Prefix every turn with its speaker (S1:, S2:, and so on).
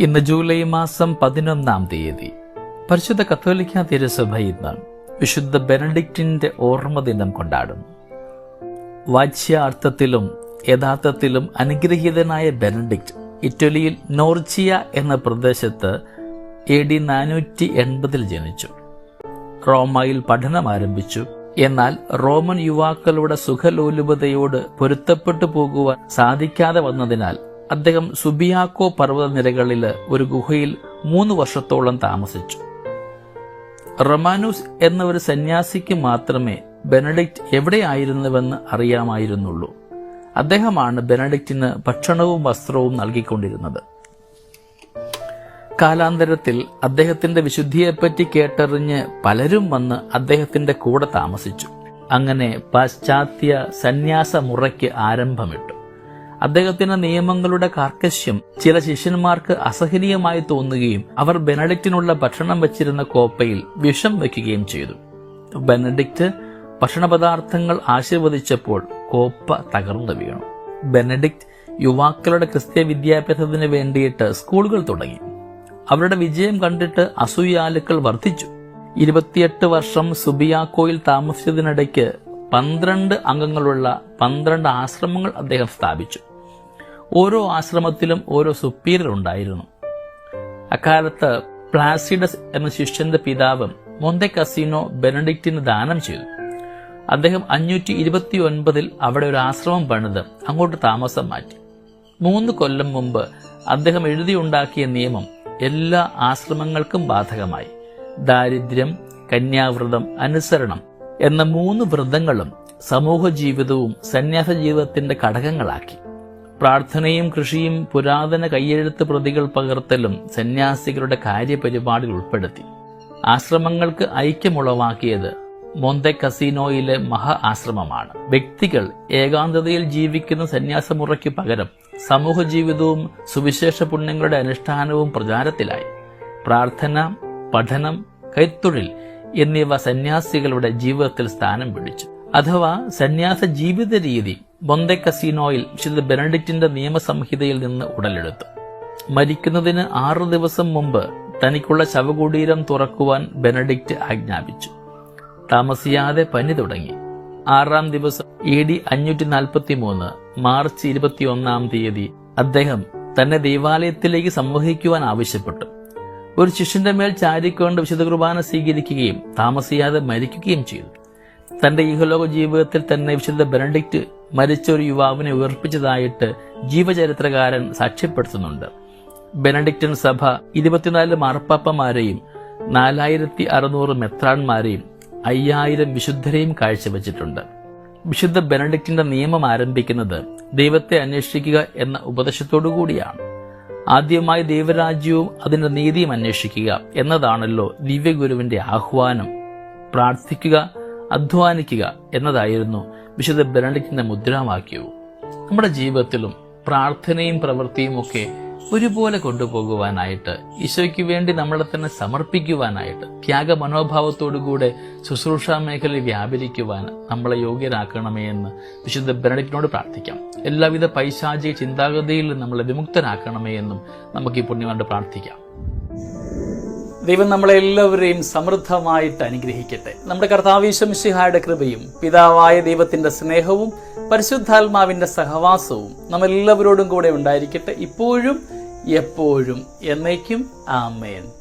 S1: ഇന്ന് ജൂലൈ മാസം പതിനൊന്നാം തീയതി. പരിശുദ്ധ കത്തോലിക്ക തിരുസഭ ഇന്ന് വിശുദ്ധ ബെനഡിക്റ്റിന്റെ ഓർമ്മ ദിനം കൊണ്ടാടുന്നു. വാച്യാർത്ഥത്തിലും യഥാർത്ഥത്തിലും അനുഗ്രഹീതനായ ബെനഡിക്റ്റ് ഇറ്റലിയിൽ നോർച്ചിയ എന്ന പ്രദേശത്ത് എ ഡി നാനൂറ്റി എൺപതിൽ ജനിച്ചു. റോമയിൽ പഠനം ആരംഭിച്ചു. എന്നാൽ റോമൻ യുവാക്കളുടെ സുഖലോലുപതയോട് പൊരുത്തപ്പെട്ടു പോകുവാൻ സാധിക്കാതെ വന്നതിനാൽ അദ്ദേഹം സുബിയാക്കോ പർവതനിരകളിൽ ഒരു ഗുഹയിൽ മൂന്ന് വർഷത്തോളം താമസിച്ചു. റൊമാനൂസ് എന്ന ഒരു സന്യാസിക്ക് മാത്രമേ ബെനഡിക്റ്റ് എവിടെയായിരുന്നുവെന്ന് അറിയാമായിരുന്നുള്ളൂ. അദ്ദേഹമാണ് ബെനഡിക്റ്റിന് ഭക്ഷണവും വസ്ത്രവും നൽകിക്കൊണ്ടിരുന്നത്. കാലാന്തരത്തിൽ അദ്ദേഹത്തിന്റെ വിശുദ്ധിയെപ്പറ്റി കേട്ടറിഞ്ഞ് പലരും വന്ന് അദ്ദേഹത്തിന്റെ കൂടെ താമസിച്ചു. അങ്ങനെ പാശ്ചാത്യ സന്യാസ മുറയ്ക്ക് ആരംഭമിട്ടു. അദ്ദേഹത്തിന്റെ നിയമങ്ങളുടെ കാർക്കശ്യം ചില ശിഷ്യന്മാർക്ക് അസഹനീയമായി തോന്നുകയും അവർ ബെനഡിക്റ്റിനുള്ള ഭക്ഷണം വെച്ചിരുന്ന കോപ്പയിൽ വിഷം വയ്ക്കുകയും ചെയ്തു. ബെനഡിക്റ്റ് ഭക്ഷണപദാർത്ഥങ്ങൾ ആശീർവദിച്ചപ്പോൾ കോപ്പ തകർന്നു വീണു. ബെനഡിക്റ്റ് യുവാക്കളുടെ ക്രിസ്ത്യ വിദ്യാഭ്യാസത്തിന് വേണ്ടിയിട്ട് സ്കൂളുകൾ തുടങ്ങി. അവരുടെ വിജയം കണ്ടിട്ട് അസൂയാലുക്കൾ വർദ്ധിച്ചു. ഇരുപത്തിയെട്ട് വർഷം സുബിയാക്കോയിൽ താമസിച്ചതിനിടയ്ക്ക് പന്ത്രണ്ട് അംഗങ്ങളുള്ള പന്ത്രണ്ട് ആശ്രമങ്ങൾ അദ്ദേഹം സ്ഥാപിച്ചു. ഓരോ ആശ്രമത്തിലും ഓരോ സുപ്പീരിയർ ഉണ്ടായിരുന്നു. അക്കാലത്ത് പ്ലാസിഡസ് എന്ന ശിഷ്യന്റെ പിതാവ് മൊന്തെ കസീനോ ബെനഡിക്റ്റിന് ദാനം ചെയ്തു. അദ്ദേഹം അഞ്ഞൂറ്റി ഇരുപത്തി ഒൻപതിൽ അവിടെ ഒരു ആശ്രമം പണിത് അങ്ങോട്ട് താമസം മാറ്റി. മൂന്ന് കൊല്ലം മുമ്പ് അദ്ദേഹം എഴുതിയുണ്ടാക്കിയ നിയമം എല്ലാ ആശ്രമങ്ങൾക്കും ബാധകമായി. ദാരിദ്ര്യം കന്യാവ്രതം അനുസരണം എന്ന മൂന്ന് വ്രതങ്ങളും സമൂഹ ജീവിതവും സന്യാസ ജീവിതത്തിന്റെ ഘടകങ്ങളാക്കി. പ്രാർത്ഥനയും കൃഷിയും പുരാതന കയ്യെഴുത്ത് പ്രതികൾ പകർത്തലും സന്യാസികളുടെ കാര്യപരിപാടിയിൽ ഉൾപ്പെടുത്തി. ആശ്രമങ്ങൾക്ക് ഐക്യമുളവാക്കിയത് മൊന്തെ കസീനോയിലെ മഹ ആശ്രമമാണ്. വ്യക്തികൾ ഏകാന്തതയിൽ ജീവിക്കുന്ന സന്യാസമുറയ്ക്ക് പകരം സമൂഹ ജീവിതവും സുവിശേഷ പുണ്യങ്ങളുടെ അനുഷ്ഠാനവും പ്രചാരത്തിലായി. പ്രാർത്ഥന പഠനം കൈത്തൊഴിൽ എന്നിവ സന്യാസികളുടെ ജീവിതത്തിൽ സ്ഥാനം പിടിച്ചു. അഥവാ സന്യാസ ജീവിത രീതി ബൊന്തെ കസീനോയിൽ വിശുദ്ധ ബെനഡിക്റ്റിന്റെ നിയമസംഹിതയിൽ നിന്ന് ഉടലെടുത്തു. മരിക്കുന്നതിന് ആറു ദിവസം മുമ്പ് തനിക്കുള്ള ശവകുടീരം തുറക്കുവാൻ ബെനഡിക്റ്റ് ആജ്ഞാപിച്ചു. താമസിയാതെ പനി തുടങ്ങി. ആറാം ദിവസം എ ഡി അഞ്ഞൂറ്റി നാൽപ്പത്തി മൂന്ന് മാർച്ച് ഇരുപത്തിയൊന്നാം തീയതി അദ്ദേഹം തന്നെ ദേവാലയത്തിലേക്ക് സംവഹിക്കുവാൻ ആവശ്യപ്പെട്ടു. ഒരു ശിഷ്യന്റെ മേൽ ചാരിക്കൊണ്ട് വിശുദ്ധ കുർബാന സ്വീകരിക്കുകയും താമസിയാതെ മരിക്കുകയും ചെയ്തു. തന്റെ ഈഹലോക ജീവിതത്തിൽ തന്നെ വിശുദ്ധ ബെനഡിക്റ്റ് മരിച്ച ഒരു യുവാവിനെ ഉയർപ്പിച്ചതായിട്ട് ജീവചരിത്രകാരൻ സാക്ഷ്യപ്പെടുത്തുന്നുണ്ട്. ബെനഡിക്റ്റൻ സഭ ഇരുപത്തിനാല് മാർപ്പാപ്പമാരെയും നാലായിരത്തി അറുന്നൂറ് മെത്രാൻമാരെയും അയ്യായിരം വിശുദ്ധരെയും കാഴ്ചവെച്ചിട്ടുണ്ട്. വിശുദ്ധ ബെനഡിക്റ്റിന്റെ നിയമം ആരംഭിക്കുന്നത് ദൈവത്തെ അന്വേഷിക്കുക എന്ന ഉപദേശത്തോടു കൂടിയാണ് ആദ്യമായി ദൈവരാജ്യവും അതിന്റെ നീതിയും അന്വേഷിക്കുക എന്നതാണല്ലോ ദിവ്യഗുരുവിന്റെ ആഹ്വാനം. പ്രാർത്ഥിക്കുക അധ്വാനിക്കുക എന്നതായിരുന്നു വിശുദ്ധ ബെനഡിക്റ്റിന്റെ മുദ്രാവാക്യവും. നമ്മുടെ ജീവിതത്തിലും പ്രാർത്ഥനയും പ്രവൃത്തിയും ഒക്കെ ഒരുപോലെ കൊണ്ടുപോകുവാനായിട്ട് ഈശോയ്ക്ക് വേണ്ടി നമ്മളെ തന്നെ സമർപ്പിക്കുവാനായിട്ട് ത്യാഗ മനോഭാവത്തോടുകൂടെ ശുശ്രൂഷാ മേഖലയിൽ വ്യാപരിക്കുവാൻ നമ്മളെ യോഗ്യരാക്കണമേ എന്ന് വിശുദ്ധ ബെനഡിക്റ്റിനോട് പ്രാർത്ഥിക്കാം. എല്ലാവിധ പൈശാചിക ചിന്താഗതിയിൽ നമ്മളെ വിമുക്തരാക്കണമേ എന്നും നമുക്ക് ഈ പുണ്യമായിട്ട് പ്രാർത്ഥിക്കാം. ദൈവം നമ്മളെല്ലാവരെയും സമൃദ്ധമായിട്ട് അനുഗ്രഹിക്കട്ടെ. നമ്മുടെ കർത്താവീശംശിഹായുടെ കൃപയും പിതാവായ ദൈവത്തിന്റെ സ്നേഹവും പരിശുദ്ധാത്മാവിന്റെ സഹവാസവും നമ്മളെല്ലാവരോടും കൂടെ ഉണ്ടായിരിക്കട്ടെ. ഇപ്പോഴും എപ്പോഴും എന്നേക്കും. ആമേൻ.